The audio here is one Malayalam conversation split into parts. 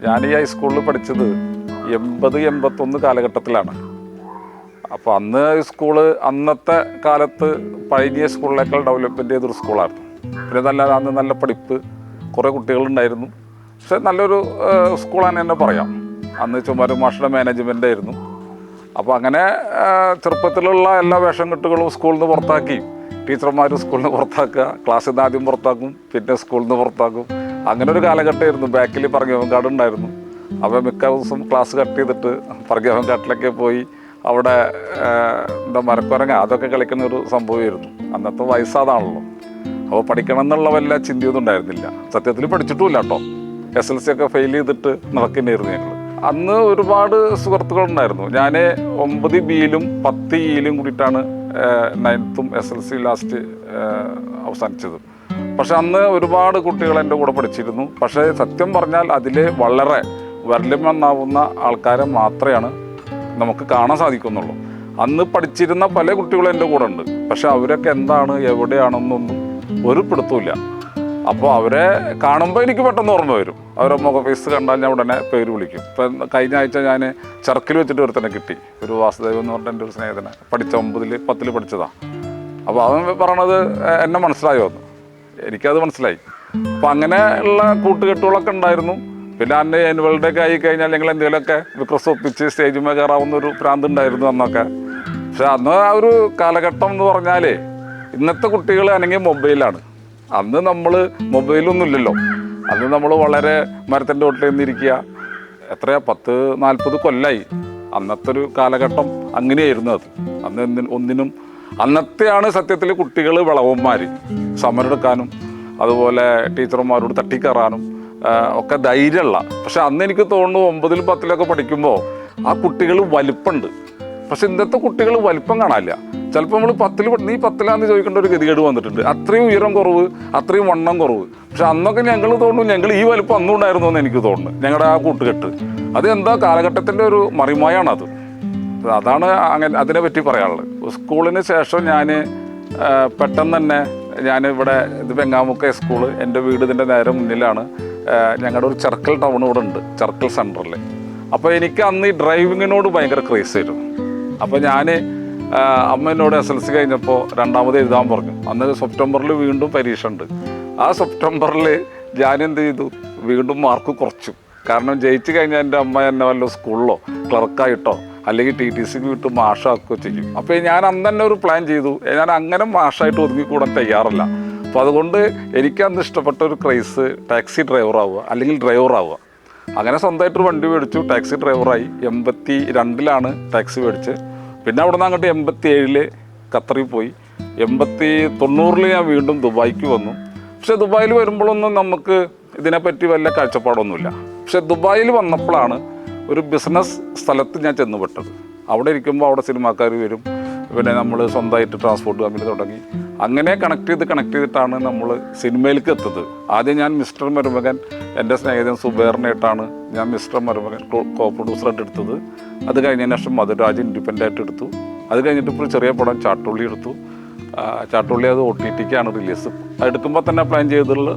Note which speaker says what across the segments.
Speaker 1: ഞാൻ ഈ ഹൈസ്കൂളിൽ പഠിച്ചത് എൺപത് എൺപത്തൊന്ന് കാലഘട്ടത്തിലാണ്. അപ്പോൾ അന്ന് സ്കൂൾ അന്നത്തെ കാലത്ത് പഴയ സ്കൂളിനേക്കാൾ ഡെവലപ്മെന്റ് ചെയ്തൊരു സ്കൂളായിരുന്നു പിന്നെ നല്ല അന്ന് നല്ല പഠിപ്പ് കുറേ കുട്ടികളുണ്ടായിരുന്നു. പക്ഷെ നല്ലൊരു സ്കൂളാണ് തന്നെ പറയാം. അന്ന് ചുമരും മാഷയുടെ മാനേജ്മെന്റ് ആയിരുന്നു. അപ്പോൾ അങ്ങനെ ചെറുപ്പത്തിലുള്ള എല്ലാ വേഷം കെട്ടുകളും സ്കൂളിൽ നിന്ന് പുറത്താക്കി. ടീച്ചർമാർ സ്കൂളിൽ നിന്ന് പുറത്താക്കുക ക്ലാസ്സിൽ നിന്ന് ആദ്യം പുറത്താക്കും പിന്നെ സ്കൂളിൽ നിന്ന് പുറത്താക്കും. അങ്ങനെ ഒരു കാലഘട്ടമായിരുന്നു. ബാക്കിൽ പറങ്ങവങ്കാട് ഉണ്ടായിരുന്നു. അപ്പോൾ മിക്ക ദിവസം ക്ലാസ് കട്ട് ചെയ്തിട്ട് പറങ്ങവങ്കാട്ടിലൊക്കെ പോയി അവിടെ എന്താ മരക്കുരങ്ങ അതൊക്കെ കളിക്കുന്ന ഒരു സംഭവമായിരുന്നു. അന്നത്തെ വയസ്സാതാണല്ലോ അപ്പോൾ പഠിക്കണം എന്നുള്ള വല്ല ചിന്തയൊന്നും ഉണ്ടായിരുന്നില്ല. സത്യത്തിൽ പഠിച്ചിട്ടുമില്ല കേട്ടോ. എസ് എൽ സി ഒക്കെ ഫെയിൽ ചെയ്തിട്ട് നടക്കുന്നതായിരുന്നു ഞങ്ങൾ അന്ന് ഒരുപാട് സുഹൃത്തുക്കളുണ്ടായിരുന്നു. ഞാൻ ഒമ്പത് ബിയിലും പത്ത് ഇയിലും കൂടിയിട്ടാണ് നയൻത്തും എസ് എൽ സി ലാസ്റ്റ് അവസാനിച്ചത്. പക്ഷെ അന്ന് ഒരുപാട് കുട്ടികൾ എന്റെ കൂടെ പഠിച്ചിരുന്നു. പക്ഷേ സത്യം പറഞ്ഞാൽ അതിൽ വളരെ വരലിമെന്നാവുന്ന ആൾക്കാരെ മാത്രമാണ് നമുക്ക് കാണാൻ സാധിക്കുന്നുള്ളൂ. അന്ന് പഠിച്ചിരുന്ന പല കുട്ടികളും എന്റെ കൂടെ ഉണ്ട്. പക്ഷെ അവരൊക്കെ എന്താണ് എവിടെയാണെന്നൊന്നും ഒരു പിടുത്തമില്ല അപ്പോൾ അവരെ കാണുമ്പോൾ എനിക്ക് പെട്ടെന്ന് ഓർമ്മ വരും. അവരെ മുഖ ഫേസ് കണ്ടാൽ ഞാൻ ഉടനെ പേര് വിളിക്കും. ഇപ്പം കഴിഞ്ഞ ആഴ്ച ഞാൻ ചെറുക്കിൽ വെച്ചിട്ട് ഒരുത്തനെ കിട്ടി. ഒരു വാസുദേവൻ എന്ന് പറഞ്ഞ എന്റെ ഒരു സ്നേഹിതനെ. പഠിച്ച ഒമ്പതിൽ പത്തിൽ പഠിച്ചതാണ് അപ്പോൾ അവൻ പറയണത് എന്നെ മനസ്സിലായോ എന്ന്. എനിക്കത് മനസ്സിലായി. അപ്പം അങ്ങനെ ഉള്ള കൂട്ടുകെട്ടുകളൊക്കെ ഉണ്ടായിരുന്നു. പിന്നെ അന്ന് ആനുവൽ ഡേ ഒക്കെ ആയി കഴിഞ്ഞാൽ ഞങ്ങൾ എന്തെങ്കിലുമൊക്കെ വിക്രസ് ഒപ്പിച്ച് സ്റ്റേജിന്മേൽ കയറാവുന്ന ഒരു പ്രാന്ത് ഉണ്ടായിരുന്നു അന്നൊക്കെ. പക്ഷെ അന്ന് ആ ഒരു കാലഘട്ടം എന്ന് പറഞ്ഞാലേ ഇന്നത്തെ കുട്ടികൾ അല്ലെങ്കിൽ മൊബൈലാണ് അന്ന് നമ്മൾ മൊബൈലൊന്നും ഇല്ലല്ലോ. അന്ന് നമ്മൾ വളരെ മരത്തിന്റെ ഒട്ടിൽ നിന്നിരിക്കുക. എത്രയാ? പത്ത് നാൽപ്പത് കൊല്ലായി. അന്നത്തെ ഒരു കാലഘട്ടം അങ്ങനെയായിരുന്നു അത്. അന്ന് ഒന്നിനും അന്നത്തെയാണ് സത്യത്തിൽ കുട്ടികൾ വിളവന്മാർ സമരെടുക്കാനും അതുപോലെ ടീച്ചർമാരോട് തട്ടിക്കയറാനും ഒക്കെ ധൈര്യമുള്ള പക്ഷെ അന്ന് എനിക്ക് തോന്നുന്നു ഒമ്പതിലും പത്തിലൊക്കെ പഠിക്കുമ്പോൾ ആ കുട്ടികൾ വലിപ്പമുണ്ട് പക്ഷെ ഇന്നത്തെ കുട്ടികൾ വലിപ്പം കാണാനില്ല. ചിലപ്പോൾ നമ്മൾ പത്തിൽ നീ പത്തിലാന്ന് ചോദിക്കേണ്ട ഒരു ഗതികേട് വന്നിട്ടുണ്ട്. അത്രയും ഉയരം കുറവ് അത്രയും വണ്ണം കുറവ്. പക്ഷെ അന്നൊക്കെ ഞങ്ങൾ തോന്നുന്നു ഞങ്ങൾ ഈ വലിപ്പം അന്നും ഉണ്ടായിരുന്നു എന്ന് എനിക്ക് തോന്നുന്നു. ഞങ്ങളുടെ ആ കൂട്ടുകെട്ട്. അത് എന്താ കാലഘട്ടത്തിന്റെ ഒരു മറിമായാണത് അതാണ് അങ്ങനെ അതിനെ പറ്റി പറയാനുള്ളത്. സ്കൂളിന് ശേഷം ഞാൻ പെട്ടെന്ന് തന്നെ ഞാൻ ഇവിടെ ഇത് വെങ്ങാമുക്ക സ്കൂൾ എന്റെ വീട് ഇതിന്റെ നേരെ മുന്നിലാണ്. ഞങ്ങളുടെ ഒരു ചെർക്കൽ ടൗൺ ഇവിടെ ഉണ്ട് ചെർക്കൽ സെന്ററിൽ അപ്പോൾ എനിക്ക് അന്ന് ഈ ഡ്രൈവിങ്ങിനോട് ഭയങ്കര ക്രേസ് ആയിരുന്നു. അപ്പോൾ ഞാൻ അമ്മ എന്നോട് എസ് എൽ സി കഴിഞ്ഞപ്പോൾ രണ്ടാമത് എഴുതാൻ പറഞ്ഞു. അന്ന് സെപ്റ്റംബറിൽ വീണ്ടും പരീക്ഷ ഉണ്ട്. ആ സെപ്റ്റംബറിൽ ഞാൻ എന്ത് ചെയ്തു? വീണ്ടും മാർക്ക് കുറച്ചു. കാരണം ജയിച്ചു കഴിഞ്ഞാൽ എന്റെ അമ്മ എന്നെ വല്ല സ്കൂളിലോ ക്ലർക്കായിട്ടോ അല്ലെങ്കിൽ ടി ടി സിക്ക് വിട്ട് മാഷാക്കുകയോ ചെയ്യും. അപ്പോൾ ഞാൻ അന്ന് തന്നെ ഒരു പ്ലാൻ ചെയ്തു. ഞാൻ അങ്ങനെ മാഷായിട്ട് ഒതുങ്ങിക്കൂടാൻ തയ്യാറല്ല. അപ്പോൾ അതുകൊണ്ട് എനിക്ക് അന്ന് ഇഷ്ടപ്പെട്ട ഒരു ക്രൈസ് ടാക്സി ഡ്രൈവറാവുക അല്ലെങ്കിൽ ഡ്രൈവറാവുക അങ്ങനെ സ്വന്തമായിട്ടൊരു വണ്ടി മേടിച്ചു. ടാക്സി ഡ്രൈവറായി എൺപത്തി രണ്ടിലാണ് ടാക്സി മേടിച്ച് പിന്നെ അവിടെ നിന്ന് അങ്ങോട്ട് എൺപത്തി ഏഴിൽ ഖത്തറിൽ പോയി. എൺപത്തി തൊണ്ണൂറിൽ ഞാൻ വീണ്ടും ദുബായിക്ക് വന്നു. പക്ഷേ ദുബായിൽ വരുമ്പോഴൊന്നും നമുക്ക് ഇതിനെപ്പറ്റി വല്ല കാഴ്ചപ്പാടൊന്നുമില്ല. പക്ഷെ ദുബായിൽ വന്നപ്പോഴാണ് ഒരു ബിസിനസ് സ്ഥലത്ത് ഞാൻ ചെന്നുപെട്ടത് അവിടെ ഇരിക്കുമ്പോൾ അവിടെ സിനിമാക്കാർ വരും. പിന്നെ നമ്മൾ സ്വന്തമായിട്ട് ട്രാൻസ്പോർട്ട് കമ്പനി തുടങ്ങി. അങ്ങനെ കണക്ട് ചെയ്ത് കണക്ട് ചെയ്തിട്ടാണ് നമ്മൾ സിനിമയിലേക്ക് എത്തുന്നത്. ആദ്യം ഞാൻ മിസ്റ്റർ മരുമകൻ എന്റെ സ്നേഹിതൻ സുബേറിനായിട്ടാണ് ഞാൻ മിസ്റ്റർ മരുമകൻ കോ പ്രൊഡ്യൂസറായിട്ട് എടുത്തത്. അത് കഴിഞ്ഞതിന് ശേഷം മധുരാജ് ഇൻഡിപെൻഡന്റ് ആയിട്ട് എടുത്തു. അത് കഴിഞ്ഞിട്ട് ഇപ്പോൾ ചെറിയ പടം ചാട്ടുള്ളി എടുത്തു. ചാട്ടുള്ളി അത് ഒ ടി ടിക്കാണ് റിലീസ് എടുക്കുമ്പോൾ തന്നെ പ്ലാൻ ചെയ്തിട്ടുള്ള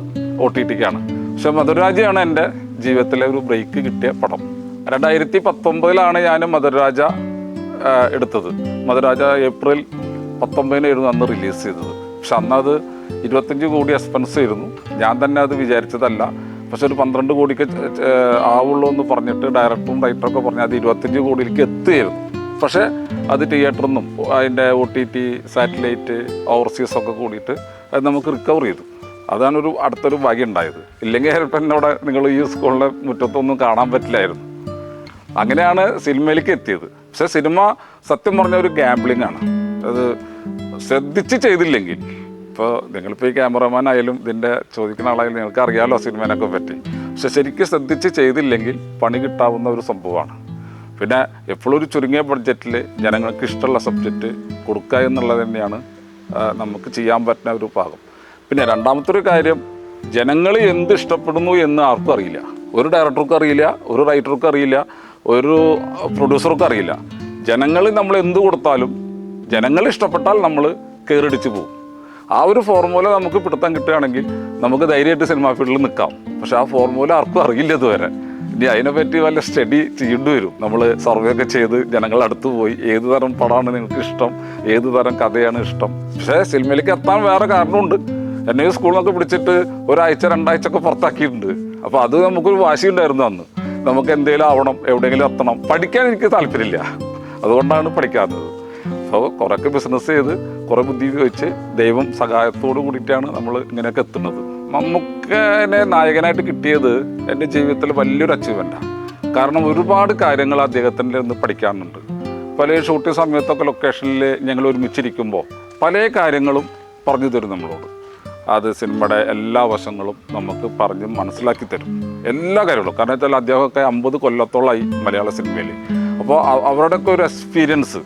Speaker 1: ഒ ടി ടിക്കാണ് പക്ഷെ മധുരാജയാണ് എന്റെ ജീവിതത്തിലെ ഒരു ബ്രേക്ക് കിട്ടിയ പടം. രണ്ടായിരത്തി പത്തൊമ്പതിലാണ് ഞാൻ മധുരരാജ എടുത്തത്. മധുരാജ ഏപ്രിൽ പത്തൊമ്പതിനായിരുന്നു അന്ന് റിലീസ് ചെയ്തത്. പക്ഷെ അന്ന് അത് ഇരുപത്തഞ്ച് കോടി എക്സ്പെൻസ് ആയിരുന്നു. ഞാൻ തന്നെ അത് വിചാരിച്ചതല്ല. പക്ഷെ ഒരു പന്ത്രണ്ട് കോടിക്ക് ആവുള്ളൂ എന്ന് പറഞ്ഞിട്ട് ഡയറക്ടറും റൈറ്ററൊക്കെ പറഞ്ഞ് അത് ഇരുപത്തഞ്ച് കോടിയിലേക്ക് എത്തുകയായിരുന്നു പക്ഷേ അത് തിയേറ്ററിൽ നിന്നും അതിന്റെ O T T satellite overseas ഒക്കെ കൂടിയിട്ട് അത് നമുക്ക് റിക്കവർ ചെയ്തു. അതാണ് ഒരു അടുത്തൊരു ഭാഗ്യം ഉണ്ടായത് ഇല്ലെങ്കിൽ ചിലപ്പോൾ എന്നോട് നിങ്ങൾ ഈ സ്കൂളിന്റെ മുറ്റത്തൊന്നും കാണാൻ പറ്റില്ലായിരുന്നു. അങ്ങനെയാണ് സിനിമയിലേക്ക് എത്തിയത്. പക്ഷെ സിനിമ സത്യം പറഞ്ഞ ഒരു ഗാംബ്ലിംഗ് ആണ്. അത് ശ്രദ്ധിച്ച് ചെയ്തില്ലെങ്കിൽ ഇപ്പോൾ നിങ്ങളിപ്പോൾ ഈ ക്യാമറമാൻ ആയാലും ഇതിന്റെ ചോദിക്കുന്ന ആളായാലും നിങ്ങൾക്ക് അറിയാമല്ലോ സിനിമേനൊക്കെ പറ്റി. പക്ഷെ ശരിക്കും ശ്രദ്ധിച്ച് ചെയ്തില്ലെങ്കിൽ പണി കിട്ടാവുന്ന ഒരു സംഭവമാണ്. പിന്നെ എപ്പോഴും ഒരു ചുരുങ്ങിയ ബഡ്ജറ്റിൽ ജനങ്ങൾക്ക് ഇഷ്ടമുള്ള സബ്ജക്റ്റ് കൊടുക്കുക എന്നുള്ളത് തന്നെയാണ് നമുക്ക് ചെയ്യാൻ പറ്റുന്ന ഒരു ഭാഗം. പിന്നെ രണ്ടാമത്തെ ഒരു കാര്യം ജനങ്ങൾ എന്ത് ഇഷ്ടപ്പെടുന്നു എന്ന് ആർക്കും അറിയില്ല. ഒരു ഡയറക്ടർക്കും അറിയില്ല ഒരു റൈറ്റർക്കും അറിയില്ല. ഒരു പ്രൊഡ്യൂസർക്കും അറിയില്ല. ജനങ്ങൾ നമ്മൾ എന്ത് കൊടുത്താലും ജനങ്ങൾ ഇഷ്ടപ്പെട്ടാൽ നമ്മൾ കയറിടിച്ച് പോകും. ആ ഒരു ഫോർമുല നമുക്ക് പിടുത്തം കിട്ടുകയാണെങ്കിൽ നമുക്ക് ധൈര്യമായിട്ട് സിനിമാ ഫീൽഡിൽ നിൽക്കാം. പക്ഷെ ആ ഫോർമുല ആർക്കും അറിയില്ല ഇതുവരെ. ഇനി അതിനെപ്പറ്റി വല്ല സ്റ്റഡി ചെയ്യേണ്ടി വരും. നമ്മൾ സർവേ ഒക്കെ ചെയ്ത് ജനങ്ങളുടെ അടുത്ത് പോയി ഏത് തരം പടമാണ് നിങ്ങൾക്ക് ഇഷ്ടം ഏത് തരം കഥയാണ് ഇഷ്ടം. പക്ഷേ സിനിമയിലേക്ക് എത്താൻ വേറെ കാരണമുണ്ട്. എന്നെ സ്കൂളിൽ നിന്നൊക്കെ പിടിച്ചിട്ട് ഒരാഴ്ച രണ്ടാഴ്ച ഒക്കെ പുറത്താക്കിയിട്ടുണ്ട്. അപ്പോൾ അത് നമുക്കൊരു വാശി ഉണ്ടായിരുന്നു അന്ന്. നമുക്ക് എന്തെങ്കിലും ആവണം എവിടെയെങ്കിലും എത്തണം. പഠിക്കാൻ എനിക്ക് താല്പര്യമില്ല. അതുകൊണ്ടാണ് പഠിക്കാത്തത്. അപ്പോൾ കുറേയൊക്കെ ബിസിനസ് ചെയ്ത് കുറേ ബുദ്ധി ഉപയോഗിച്ച് ദൈവം സഹായത്തോട് കൂടിയിട്ടാണ് നമ്മൾ ഇങ്ങനെയൊക്കെ എത്തുന്നത്. നമുക്ക് എന്നെ നായകനായിട്ട് കിട്ടിയത് എന്റെ ജീവിതത്തിൽ വലിയൊരു അച്ചീവ്മെന്റാണ് കാരണം ഒരുപാട് കാര്യങ്ങൾ അദ്ദേഹത്തിന്റെ നിന്ന് പഠിക്കാനുണ്ട്. പല ഷൂട്ടിംഗ് സമയത്തൊക്കെ ലൊക്കേഷനിൽ ഞങ്ങൾ ഒരുമിച്ചിരിക്കുമ്പോൾ പല കാര്യങ്ങളും പറഞ്ഞു തരും നമ്മളോട്. അത് സിനിമയുടെ എല്ലാ വശങ്ങളും നമുക്ക് പറഞ്ഞ് മനസ്സിലാക്കി തരും. എല്ലാ കാര്യങ്ങളും. കാരണം വെച്ചാൽ അദ്ദേഹമൊക്കെ അമ്പത് കൊല്ലത്തോളമായി മലയാള സിനിമയിൽ. അപ്പോൾ അവരുടെയൊക്കെ ഒരു എക്സ്പീരിയൻസ്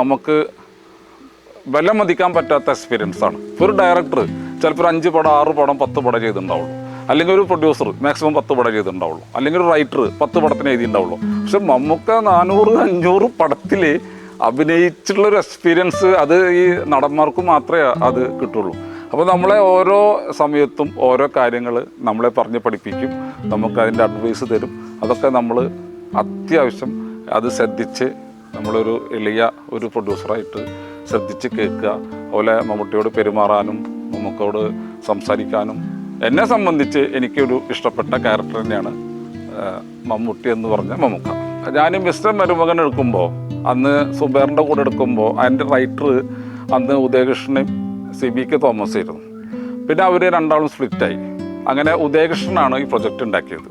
Speaker 1: നമുക്ക് വില മതിക്കാൻ പറ്റാത്ത എക്സ്പീരിയൻസ് ആണ്. ഒരു ഡയറക്ടർ ചിലപ്പോൾ അഞ്ച് പടം ആറ് പടം പത്ത് പടം ചെയ്തിട്ടുണ്ടാവുള്ളൂ. അല്ലെങ്കിൽ ഒരു പ്രൊഡ്യൂസർ മാക്സിമം പത്ത് പടം ചെയ്തിട്ടുണ്ടാവുള്ളൂ. അല്ലെങ്കിൽ ഒരു റൈറ്റർ പത്ത് പടത്തിന് എഴുതിയിട്ടുണ്ടാവുള്ളൂ. പക്ഷെ മമ്മൂക്ക നാനൂറ് അഞ്ഞൂറ് പടത്തിൽ അഭിനയിച്ചിട്ടുള്ളൊരു എക്സ്പീരിയൻസ് അത് ഈ നടന്മാർക്ക് മാത്രമേ അത് കിട്ടുള്ളൂ. അപ്പോൾ നമ്മളെ ഓരോ സമയത്തും ഓരോ കാര്യങ്ങൾ നമ്മളെ പറഞ്ഞ് പഠിപ്പിക്കും. നമുക്ക് അതിന്റെ അഡ്വൈസ് തരും. അതൊക്കെ നമ്മൾ അത്യാവശ്യം അത് ശ്രദ്ധിച്ച് നമ്മളൊരു എളിയ ഒരു പ്രൊഡ്യൂസറായിട്ട് ശ്രദ്ധിച്ച് കേൾക്കുക. അതുപോലെ മമ്മൂട്ടിയോട് പെരുമാറാനും മമ്മൂക്കോട് സംസാരിക്കാനും എന്നെ സംബന്ധിച്ച് എനിക്കൊരു ഇഷ്ടപ്പെട്ട ക്യാരക്ടർ തന്നെയാണ് മമ്മൂട്ടി എന്ന് പറഞ്ഞ മമ്മൂക്ക. ഞാൻ മിസ്റ്റർ മരുമകൻ എടുക്കുമ്പോൾ അന്ന് സുബേറിന്റെ കൂടെ എടുക്കുമ്പോൾ അതിന്റെ റൈറ്റർ അന്ന് ഉദയകൃഷ്ണനും സി ബി കെ തോമസ് ആയിരുന്നു. പിന്നെ അവർ രണ്ടാളും സ്പ്ലിറ്റായി. അങ്ങനെ ഉദയകൃഷ്ണനാണ് ഈ പ്രൊജക്റ്റ് ഉണ്ടാക്കിയത്.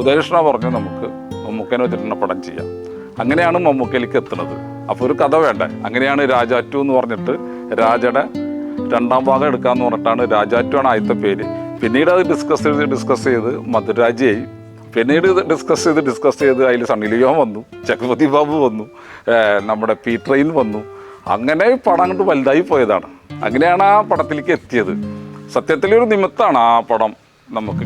Speaker 1: ഉദയകൃഷ്ണ പറഞ്ഞു നമുക്ക് മമ്മൂക്കനെ വെച്ചിട്ടുള്ള പടം ചെയ്യാം. അങ്ങനെയാണ് മമ്മൂക്കയിലേക്ക് എത്തുന്നത്. അപ്പോൾ ഒരു കഥ വേണ്ട? അങ്ങനെയാണ് രാജാറ്റു എന്ന് പറഞ്ഞിട്ട് രാജയുടെ രണ്ടാം ഭാഗം എടുക്കാന്ന് പറഞ്ഞിട്ടാണ് രാജാറ്റു ആണ് ആദ്യത്തെ പേര്. പിന്നീട് അത് ഡിസ്കസ് ചെയ്ത് ഡിസ്കസ് ചെയ്ത് മധുരാജയായി. പിന്നീട് ഡിസ്കസ് ചെയ്ത് ഡിസ്കസ് ചെയ്ത് അതിൽ സണ്ണിലിയോ വന്നു ചക്രവർത്തി ബാബു വന്നു നമ്മുടെ പീ ട്രെയിൻ വന്നു. അങ്ങനെ പടം അങ്ങോട്ട് വലുതായി പോയതാണ്. അങ്ങനെയാണ് ആ പടത്തിലേക്ക് എത്തിയത്. സത്യത്തിൽ ഒരു നിമിത്താണ് ആ പടം നമുക്ക്